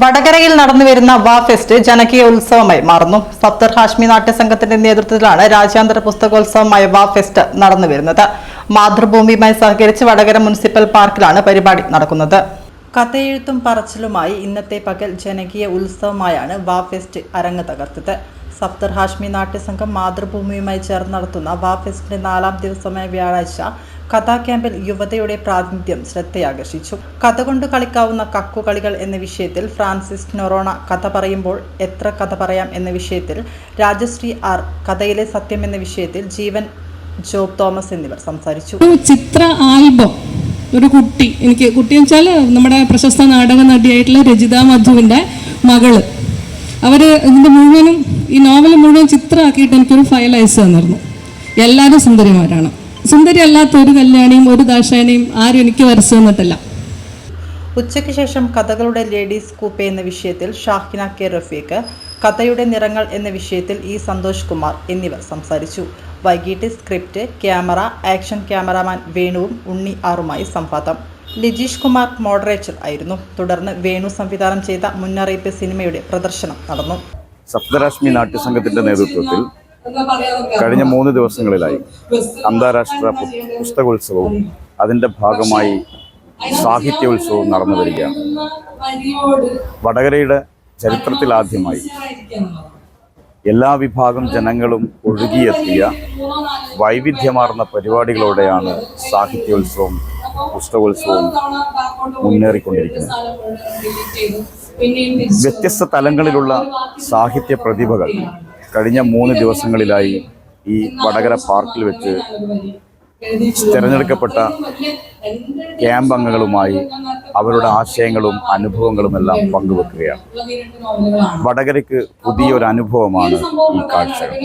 വടകരയിൽ നടന്നുവരുന്ന വാ ഫെസ്റ്റ് ജനകീയ ഉത്സവമായി മാറുന്നു. സപ്തർ ഹാഷ്മി നാട്യസംഘത്തിന്റെ നേതൃത്വത്തിലാണ് രാജ്യാന്തര പുസ്തകോത്സവമായ വാ ഫെസ്റ്റ് നടന്നു വരുന്നത്. മാതൃഭൂമിയുമായി സഹകരിച്ച് വടകര മുനിസിപ്പൽ പാർക്കിലാണ് പരിപാടി നടക്കുന്നത്. കഥയെഴുത്തും പറച്ചിലുമായി ഇന്നത്തെ പകൽ ജനകീയ ഉത്സവമായാണ് വാ ഫെസ്റ്റ് അരങ്ങ് തകർത്തത്. സപ്തർ ഹാഷ്മി നാട്യസംഘം മാതൃഭൂമിയുമായി ചേർന്ന് നടത്തുന്ന വാ ഫെസ്റ്റിന്റെ നാലാം ദിവസമായ വ്യാഴാഴ്ച കഥാ ക്യാമ്പിൽ യുവതയുടെ പ്രാതിനിധ്യം ശ്രദ്ധയാകർഷിച്ചു. കഥ കൊണ്ട് കളിക്കാവുന്ന കക്കുകളികൾ എന്ന വിഷയത്തിൽ ഫ്രാൻസിസ് നൊറോണ കഥ പറയുമ്പോൾ എത്ര കഥ പറയാം എന്ന വിഷയത്തിൽ രാജശ്രീ ആർ കഥയിലെ സത്യം എന്ന വിഷയത്തിൽ ജീവൻ ജോബ് തോമസ് എന്നിവർ സംസാരിച്ചു. ചിത്ര ആൽബം ഒരു കുട്ടി എനിക്ക് കുട്ടി വെച്ചാൽ നമ്മുടെ പ്രശസ്ത നാടക നടിയായിട്ടുള്ള രജിത മധുവിന്റെ മകൾ. അവർ ഇതിന്റെ മുഴുവനും ഈ നോവൽ മുഴുവൻ ചിത്രമാക്കിയിട്ട് എനിക്കൊരു ഫയൽ അയച്ചു തന്നിരുന്നു. എല്ലാവരും സുന്ദരിമാരാണ്. സുന്ദരി അല്ലാത്ത ഒരു കല്യാണിയും ഒരു ദാശാനിയും ആരും എനിക്ക് വരച്ചു തന്നിട്ടില്ല. ഉച്ചയ്ക്ക് ശേഷം കഥകളുടെ ലേഡീസ് കൂപ്പെ എന്ന വിഷയത്തിൽ ഷാഹിന കെ റഫീഖ് കഥയുടെ നിറങ്ങൾ എന്ന വിഷയത്തിൽ ഇ സന്തോഷ് കുമാർ എന്നിവർ സംസാരിച്ചു. വൈകിട്ട് സ്ക്രിപ്റ്റ് ക്യാമറ ആക്ഷൻ ക്യാമറാമാൻ വേണുവും ഉണ്ണി ആറുമായി സംവാദം. ലിജീഷ് കുമാർ മോഡറേറ്റർ ആയിരുന്നു. തുടർന്ന് വേണു സംവിധാനം ചെയ്ത മുന്നറിയിപ്പ് സിനിമയുടെ പ്രദർശനം നടന്നു. സപ്തരാശ്മി നാട്യസംഘത്തിന്റെ നേതൃത്വത്തിൽ കഴിഞ്ഞ മൂന്ന് ദിവസങ്ങളിലായി അന്താരാഷ്ട്ര പുസ്തകോത്സവവും അതിന്റെ ഭാഗമായി സാഹിത്യോത്സവവും നടന്നു വരികയാണ്. വടകരയുടെ ചരിത്രത്തിലാദ്യമായി എല്ലാ വിഭാഗം ജനങ്ങളും ഒഴുകിയെത്തിയ വൈവിധ്യമാർന്ന പരിപാടികളോടെയാണ് സാഹിത്യോത്സവം പുസ്തകോത്സവവും മുന്നേറിക്കൊണ്ടിരിക്കുന്നത്. വ്യത്യസ്ത തലങ്ങളിലുള്ള സാഹിത്യ പ്രതിഭകൾ കഴിഞ്ഞ മൂന്ന് ദിവസങ്ങളിലായി ഈ വടകര പാർക്കിൽ വെച്ച് തിരഞ്ഞെടുക്കപ്പെട്ട ക്യാമ്പ് അംഗങ്ങളുമായി അവരുടെ ആശയങ്ങളും അനുഭവങ്ങളും എല്ലാം പങ്കുവെക്കുകയാണ്. വടകരയ്ക്ക് പുതിയൊരു അനുഭവമാണ് ഈ കാഴ്ചകൾ.